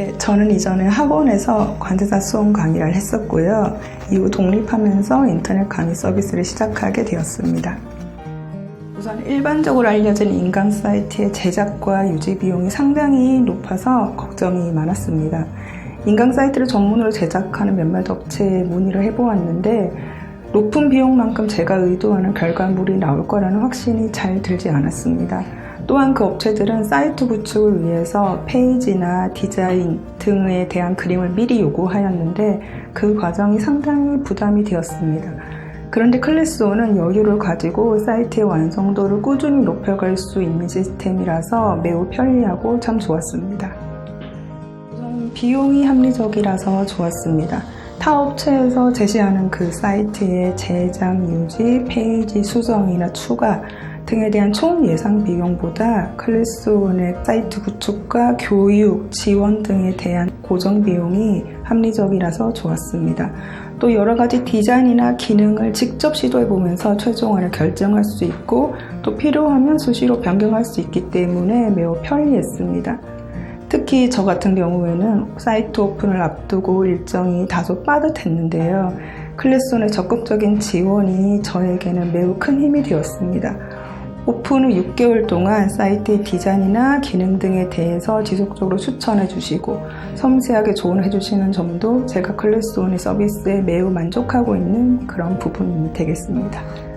네, 저는 이전에 학원에서 관세사 수험 강의를 했었고요. 이후 독립하면서 인터넷 강의 서비스를 시작하게 되었습니다. 우선 일반적으로 알려진 인강 사이트의 제작과 유지 비용이 상당히 높아서 걱정이 많았습니다. 인강 사이트를 전문으로 제작하는 몇몇 업체에 문의를 해보았는데 높은 비용만큼 제가 의도하는 결과물이 나올 거라는 확신이 잘 들지 않았습니다. 또한 그 업체들은 사이트 구축을 위해서 페이지나 디자인 등에 대한 그림을 미리 요구하였는데 그 과정이 상당히 부담이 되었습니다. 그런데 클래스오는 여유를 가지고 사이트의 완성도를 꾸준히 높여갈 수 있는 시스템이라서 매우 편리하고 참 좋았습니다. 비용이 합리적이라서 좋았습니다. 타 업체에서 제시하는 그 사이트의 제작, 유지, 페이지 수정이나 추가 등에 대한 총 예상 비용보다 클래스온의 사이트 구축과 교육, 지원 등에 대한 고정 비용이 합리적이라서 좋았습니다. 또 여러 가지 디자인이나 기능을 직접 시도해 보면서 최종안을 결정할 수 있고 또 필요하면 수시로 변경할 수 있기 때문에 매우 편리했습니다. 특히 저 같은 경우에는 사이트 오픈을 앞두고 일정이 다소 빠듯했는데요. 클래스온의 적극적인 지원이 저에게는 매우 큰 힘이 되었습니다. 오픈 후 6개월 동안 사이트의 디자인이나 기능 등에 대해서 지속적으로 추천해 주시고 섬세하게 조언해 주시는 점도 제가 클래스온의 서비스에 매우 만족하고 있는 그런 부분이 되겠습니다.